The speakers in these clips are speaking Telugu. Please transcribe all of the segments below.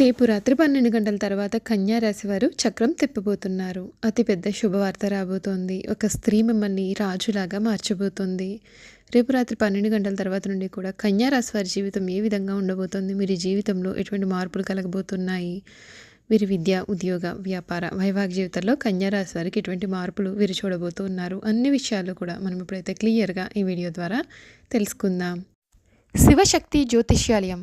రేపు రాత్రి పన్నెండు గంటల తర్వాత కన్యా రాశి వారు చక్రం తిప్పబోతున్నారు. అతిపెద్ద శుభవార్త రాబోతోంది. ఒక స్త్రీ మిమ్మల్ని రాజులాగా మార్చబోతుంది. రేపు రాత్రి పన్నెండు గంటల తర్వాత నుండి కూడా కన్యా రాశి వారి జీవితం ఏ విధంగా ఉండబోతోంది? మీరు జీవితంలో ఎటువంటి మార్పులు కలగబోతున్నాయి? వీరి విద్య ఉద్యోగ వ్యాపార వైవాహిక జీవితంలో కన్యారాశి వారికి ఎటువంటి మార్పులు వీరు చూడబోతున్నారు? అన్ని విషయాలు కూడా మనం ఇప్పుడైతే క్లియర్గా ఈ వీడియో ద్వారా తెలుసుకుందాం. శివశక్తి జ్యోతిష్యాలయం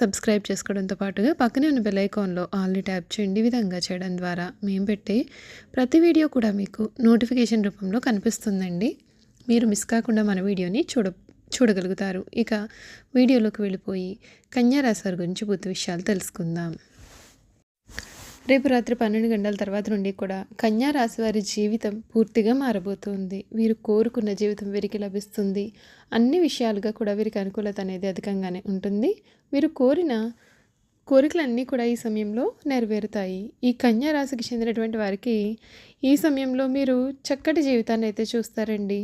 సబ్స్క్రైబ్ చేసుకోవడంతో పాటుగా పక్కనే ఉన్న బెల్ ఐకాన్లో ఆల్ని ట్యాప్ చేయండి విధంగా చేయడం ద్వారా. మేము పెట్టే ప్రతి వీడియో కూడా మీకు నోటిఫికేషన్ రూపంలో కనిపిస్తుందండి. మీరు మిస్ కాకుండా మన వీడియోని చూడ చూడగలుగుతారు. ఇక వీడియోలోకి వెళ్ళిపోయి కన్యా వారి గురించి పూర్తి విషయాలు తెలుసుకుందాం. రేపు రాత్రి పన్నెండు గంటల తర్వాత నుండి కూడా కన్యా రాశి వారి జీవితం పూర్తిగా మారబోతుంది. వీరు కోరుకున్న జీవితం వీరికి లభిస్తుంది. అన్ని విషయాలుగా కూడా వీరికి అనుకూలత అనేది అధికంగానే ఉంటుంది. వీరు కోరిన కోరికలన్నీ కూడా ఈ సమయంలో నెరవేరుతాయి. ఈ కన్యా రాశికి చెందినటువంటి వారికి ఈ సమయంలో మీరు చక్కటి జీవితాన్ని అయితే చూస్తారండి.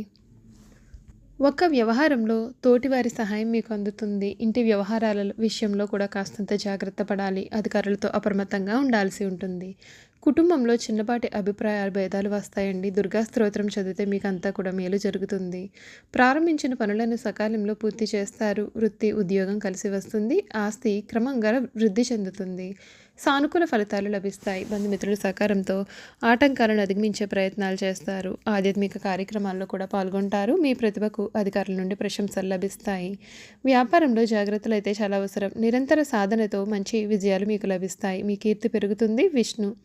ఒక్క వ్యవహారంలో తోటివారి సహాయం మీకు అందుతుంది. ఇంటి వ్యవహారాల విషయంలో కూడా కాస్తంత జాగ్రత్త పడాలి. అధికారులతో అప్రమత్తంగా ఉండాల్సి ఉంటుంది. కుటుంబంలో చిన్నపాటి అభిప్రాయ భేదాలు వస్తాయండి. దుర్గా స్తోత్రం చదివితే మీకు అంతా కూడా మేలు జరుగుతుంది. ప్రారంభించిన పనులను సకాలంలో పూర్తి చేస్తారు. వృత్తి ఉద్యోగం కలిసి వస్తుంది. ఆస్తి క్రమంగా వృద్ధి చెందుతుంది. సానుకూల ఫలితాలు లభిస్తాయి. బంధుమిత్రుల సహకారంతో ఆటంకాలను అధిగమించే ప్రయత్నాలు చేస్తారు. ఆధ్యాత్మిక కార్యక్రమాల్లో కూడా పాల్గొంటారు. మీ ప్రతిభకు అధికారుల నుండి ప్రశంసలు లభిస్తాయి. వ్యాపారంలో జాగ్రత్తలు అయితే చాలా అవసరం. నిరంతర సాధనతో మంచి విజయాలు మీకు లభిస్తాయి. మీ కీర్తి పెరుగుతుంది. విష్ణు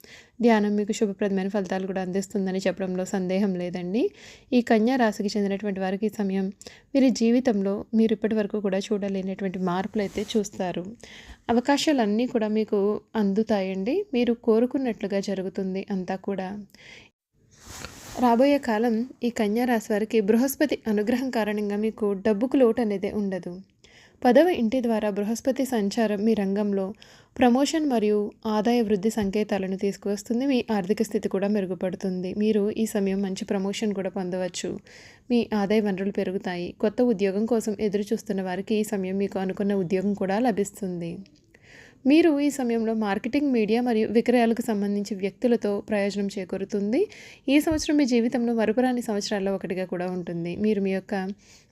ధ్యానం మీకు శుభప్రదమైన ఫలితాలు కూడా అందిస్తుందని చెప్పడంలో సందేహం లేదండి. ఈ కన్యా రాశికి చెందినటువంటి వారికి ఈ సమయం మీరు జీవితంలో మీరు ఇప్పటి వరకు కూడా చూడలేనటువంటి మార్పులు అయితే చూస్తారు. అవకాశాలన్నీ కూడా మీకు అందుతాయండి. మీరు కోరుకున్నట్లుగా జరుగుతుంది అంతా కూడా. రాబోయే కాలం ఈ కన్యా రాశి వారికి బృహస్పతి అనుగ్రహం కారణంగా మీకు డబ్బుకు లోటు అనేది ఉండదు. పదవ ఇంటి ద్వారా బృహస్పతి సంచారం మీ రంగంలో ప్రమోషన్ మరియు ఆదాయ వృద్ధి సంకేతాలను తీసుకువస్తుంది. మీ ఆర్థిక స్థితి కూడా మెరుగుపడుతుంది. మీరు ఈ సమయం మంచి ప్రమోషన్ కూడా పొందవచ్చు. మీ ఆదాయ వనరులు పెరుగుతాయి. కొత్త ఉద్యోగం కోసం ఎదురు చూస్తున్న వారికి ఈ సమయం మీకు అనుకున్న ఉద్యోగం కూడా లభిస్తుంది. మీరు ఈ సమయంలో మార్కెటింగ్ మీడియా మరియు విక్రయాలకు సంబంధించి వ్యక్తులతో ప్రయోజనం చేకూరుతుంది. ఈ సంవత్సరం మీ జీవితంలో మరుపురాని సంవత్సరాల్లో ఒకటిగా కూడా ఉంటుంది. మీరు మీ యొక్క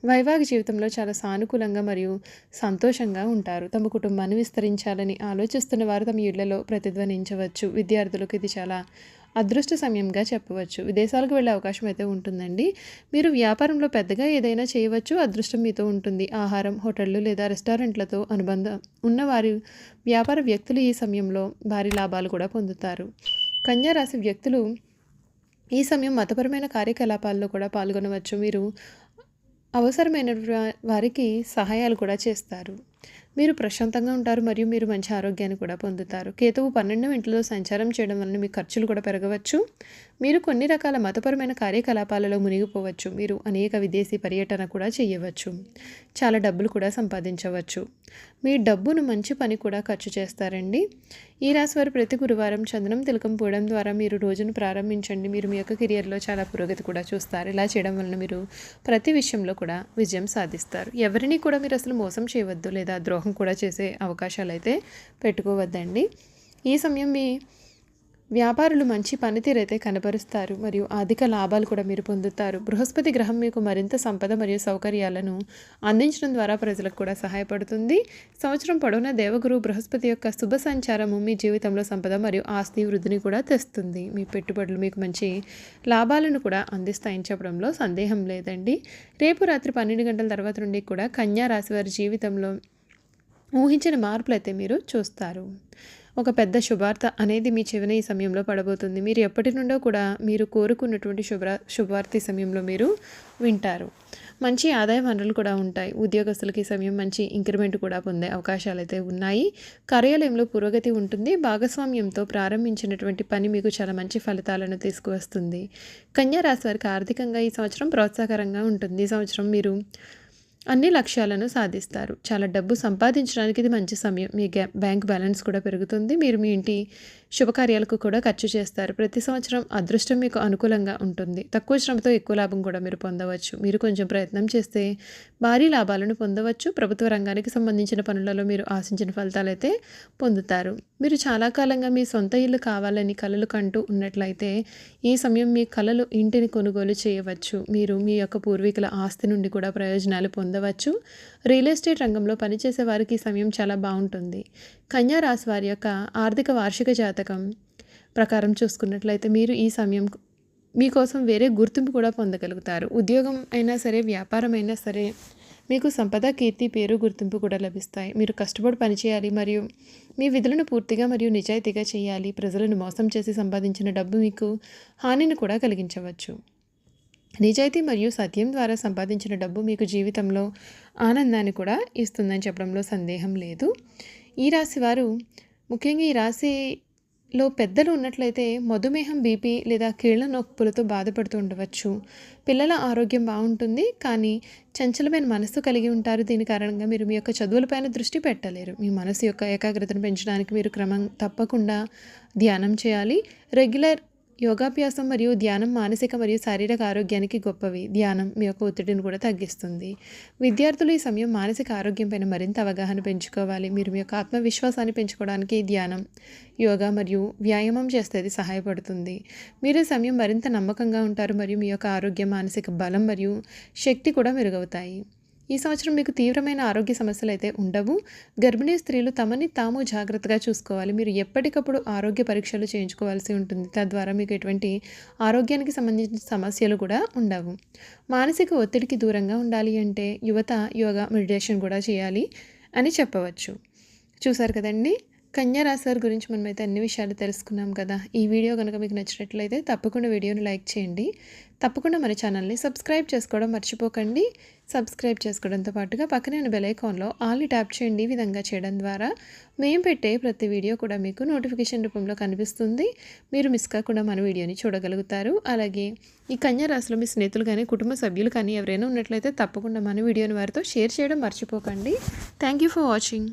వైవాహిక జీవితంలో చాలా సానుకూలంగా మరియు సంతోషంగా ఉంటారు. తమ కుటుంబాన్ని విస్తరించాలని ఆలోచిస్తున్న వారు తమ ఇళ్ళలో ప్రతిధ్వనించవచ్చు. విద్యార్థులకు ఇది చాలా అదృష్ట సమయంగా చెప్పవచ్చు. విదేశాలకు వెళ్ళే అవకాశం అయితే ఉంటుందండి. మీరు వ్యాపారంలో పెద్దగా ఏదైనా చేయవచ్చు. అదృష్టం మీతో ఉంటుంది. ఆహారం హోటళ్ళు లేదా రెస్టారెంట్లతో అనుబంధం ఉన్నవారి వ్యాపార వ్యక్తులు ఈ సమయంలో భారీ లాభాలు కూడా పొందుతారు. కన్యా రాశి వ్యక్తులు ఈ సమయం మతపరమైన కార్యకలాపాల్లో కూడా పాల్గొనవచ్చు. మీరు అవసరమైన వారికి సహాయాలు కూడా చేస్తారు. మీరు ప్రశాంతంగా ఉంటారు మరియు మీరు మంచి ఆరోగ్యాన్ని కూడా పొందుతారు. కేతువు పన్నెండు ఇంట్లో సంచారం చేయడం వలన మీ ఖర్చులు కూడా పెరగవచ్చు. మీరు కొన్ని రకాల మతపరమైన కార్యకలాపాలలో మునిగిపోవచ్చు. మీరు అనేక విదేశీ పర్యటన కూడా చేయవచ్చు. చాలా డబ్బులు కూడా సంపాదించవచ్చు. మీ డబ్బును మంచి పని కూడా ఖర్చు చేస్తారండి. ఈ రాశి వారు ప్రతి గురువారం చందనం తిలకం పోవడం ద్వారా మీరు రోజును ప్రారంభించండి. మీరు మీ యొక్క కెరియర్లో చాలా పురోగతి కూడా చూస్తారు. ఇలా చేయడం వలన మీరు ప్రతి విషయంలో కూడా విజయం సాధిస్తారు. ఎవరిని కూడా మీరు అసలు మోసం చేయవద్దు లేదా ద్రోహం కూడా చేసే అవకాశాలు అయితే పెట్టుకోవద్దండి. ఈ సమయం మీ వ్యాపారులు మంచి పనితీరు అయితే కనబరుస్తారు. మరియు అధిక లాభాలు కూడా మీరు పొందుతారు. బృహస్పతి గ్రహం మీకు మరింత సంపద మరియు సౌకర్యాలను అందించడం ద్వారా ప్రజలకు కూడా సహాయపడుతుంది. సంవత్సరం పొడవునా దేవగురు బృహస్పతి యొక్క శుభ సంచారము మీ జీవితంలో సంపద మరియు ఆస్తి వృద్ధిని కూడా తెస్తుంది. మీ పెట్టుబడులు మీకు మంచి లాభాలను కూడా అందిస్తాయని చెప్పడంలో సందేహం లేదండి. రేపు రాత్రి పన్నెండు గంటల తర్వాత నుండి కూడా కన్యా రాశి వారి జీవితంలో ఊహించిన మార్పులు అయితే మీరు చూస్తారు. ఒక పెద్ద శుభార్త అనేది మీ చెవిన ఈ సమయంలో పడబోతుంది. మీరు ఎప్పటి నుండో కూడా మీరు కోరుకున్నటువంటి శుభ్ర శుభార్త ఈ సమయంలో మీరు వింటారు. మంచి ఆదాయ వనరులు కూడా ఉంటాయి. ఉద్యోగస్తులకి ఈ సమయం మంచి ఇంక్రిమెంట్ కూడా పొందే అవకాశాలు అయితే ఉన్నాయి. కార్యాలయంలో పురోగతి ఉంటుంది. భాగస్వామ్యంతో ప్రారంభించినటువంటి పని మీకు చాలా మంచి ఫలితాలను తీసుకువస్తుంది. కన్యా రాశి వారికి ఆర్థికంగా ఈ సంవత్సరం ప్రోత్సాహకరంగా ఉంటుంది. ఈ సంవత్సరం మీరు అన్ని లక్ష్యాలను సాధిస్తారు. చాలా డబ్బు సంపాదించడానికి ఇది మంచి సమయం. మీ బ్యాంక్ బ్యాలెన్స్ కూడా పెరుగుతుంది. మీరు మీ ఇంటి శుభకార్యాలకు కూడా ఖర్చు చేస్తారు. ప్రతి సంవత్సరం అదృష్టం మీకు అనుకూలంగా ఉంటుంది. తక్కువ శ్రమతో ఎక్కువ లాభం కూడా మీరు పొందవచ్చు. మీరు కొంచెం ప్రయత్నం చేస్తే భారీ లాభాలను పొందవచ్చు. ప్రభుత్వ రంగానికి సంబంధించిన పనులలో మీరు ఆశించిన ఫలితాలైతే పొందుతారు. మీరు చాలా కాలంగా మీ సొంత ఇల్లు కావాలని కలలు కంటూ ఉన్నట్లయితే ఈ సమయం మీ కలలు ఇంటిని కొనుగోలు చేయవచ్చు. మీరు మీ యొక్క పూర్వీకుల ఆస్తి నుండి కూడా ప్రయోజనాలు పొందవచ్చు. రియల్ ఎస్టేట్ రంగంలో పనిచేసే వారికి ఈ సమయం చాలా బాగుంటుంది. కన్యా రాశి వారి యొక్క ఆర్థిక వార్షిక జాతకం ప్రకారం చూసుకున్నట్లయితే మీరు ఈ సమయం మీకోసం వేరే గుర్తింపు కూడా పొందగలుగుతారు. ఉద్యోగం అయినా సరే వ్యాపారం అయినా సరే మీకు సంపద కీర్తి పేరు గుర్తింపు కూడా లభిస్తాయి. మీరు కష్టపడి పనిచేయాలి మరియు మీ విధులను పూర్తిగా మరియు నిజాయితీగా చేయాలి. ప్రజలను మోసం చేసి సంపాదించిన డబ్బు మీకు హానిని కూడా కలిగించవచ్చు. నిజాయితీ మరియు సత్యం ద్వారా సంపాదించిన డబ్బు మీకు జీవితంలో ఆనందాన్ని కూడా ఇస్తుందని చెప్పడంలో సందేహం లేదు. ఈ రాశి వారు ముఖ్యంగా ఈ రాశి లో పెద్దలు ఉన్నట్లయితే మధుమేహం బీపీ లేదా కీళ్ళ నొప్పులతో బాధపడుతూ ఉండవచ్చు. పిల్లల ఆరోగ్యం బాగుంటుంది కానీ చంచలమైన మనస్సు కలిగి ఉంటారు. దీని కారణంగా మీరు మీ యొక్క చదువులపైన దృష్టి పెట్టలేరు. మీ మనసు యొక్క ఏకాగ్రతను పెంచడానికి మీరు క్రమం తప్పకుండా ధ్యానం చేయాలి. రెగ్యులర్ యోగాభ్యాసం మరియు ధ్యానం మానసిక మరియు శారీరక ఆరోగ్యానికి గొప్పవి. ధ్యానం మీ యొక్క ఒత్తిడిని కూడా తగ్గిస్తుంది. విద్యార్థులు ఈ సమయం మానసిక ఆరోగ్యం పైన మరింత అవగాహన పెంచుకోవాలి. మీరు మీ యొక్క ఆత్మవిశ్వాసాన్ని పెంచుకోవడానికి ధ్యానం యోగా మరియు వ్యాయామం చేస్తే అది సహాయపడుతుంది. మీరు ఈ సమయం మరింత నమ్మకంగా ఉంటారు మరియు మీ యొక్క ఆరోగ్యం మానసిక బలం మరియు శక్తి కూడా మెరుగవుతాయి. ఈ సంవత్సరం మీకు తీవ్రమైన ఆరోగ్య సమస్యలు అయితే ఉండవు. గర్భిణీ స్త్రీలు తమని తాము జాగ్రత్తగా చూసుకోవాలి. మీరు ఎప్పటికప్పుడు ఆరోగ్య పరీక్షలు చేయించుకోవాల్సి ఉంటుంది. తద్వారా మీకు ఎటువంటి ఆరోగ్యానికి సంబంధించిన సమస్యలు కూడా ఉండవు. మానసిక ఒత్తిడికి దూరంగా ఉండాలి అంటే యువత యోగా మెడిటేషన్ కూడా చేయాలి అని చెప్పవచ్చు. చూసారు కదండి? కన్యా రాశి గురించి మనమైతే అన్ని విషయాలు తెలుసుకున్నాం కదా. ఈ వీడియో కనుక మీకు నచ్చినట్లయితే తప్పకుండా వీడియోని లైక్ చేయండి. తప్పకుండా మన ఛానల్ని సబ్స్క్రైబ్ చేసుకోవడం మర్చిపోకండి. సబ్స్క్రైబ్ చేసుకోవడంతో పాటుగా పక్కనే బెల్ ఐకాన్లో ఆల్ని ట్యాప్ చేయండి ఈ విధంగా చేయడం ద్వారా. మేము పెట్టే ప్రతి వీడియో కూడా మీకు నోటిఫికేషన్ రూపంలో కనిపిస్తుంది. మీరు మిస్ కాకుండా మన వీడియోని చూడగలుగుతారు. అలాగే ఈ కన్యా రాశిలో మీ స్నేహితులు కానీ కుటుంబ సభ్యులు కానీ ఎవరైనా ఉన్నట్లయితే తప్పకుండా మన వీడియోని వారితో షేర్ చేయడం మర్చిపోకండి. Thank you for watching.